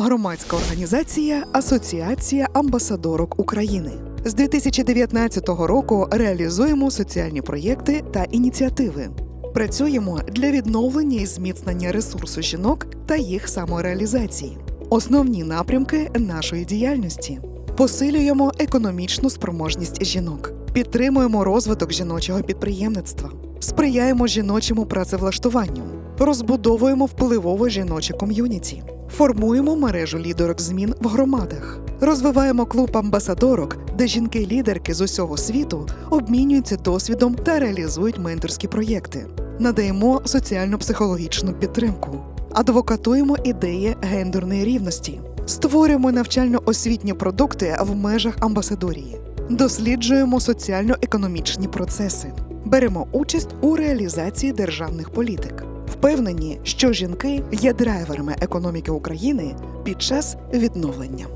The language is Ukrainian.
Громадська організація Асоціація амбасадорок України. З 2019 року реалізуємо соціальні проєкти та ініціативи. Працюємо для відновлення і зміцнення ресурсу жінок та їх самореалізації. Основні напрямки нашої діяльності. Посилюємо економічну спроможність жінок, підтримуємо розвиток жіночого підприємництва, сприяємо жіночому працевлаштуванню, розбудовуємо впливове жіноче ком'юніті, формуємо мережу лідерок змін в громадах, розвиваємо клуб амбасадорок, де жінки-лідерки з усього світу обмінюються досвідом та реалізують менторські проєкти, надаємо соціально-психологічну підтримку, адвокатуємо ідеї гендерної рівності, створюємо навчально-освітні продукти в межах амбасадорії, досліджуємо соціально-економічні процеси, беремо участь у реалізації державних політик. Впевнені, що жінки є драйверами економіки України під час відновлення.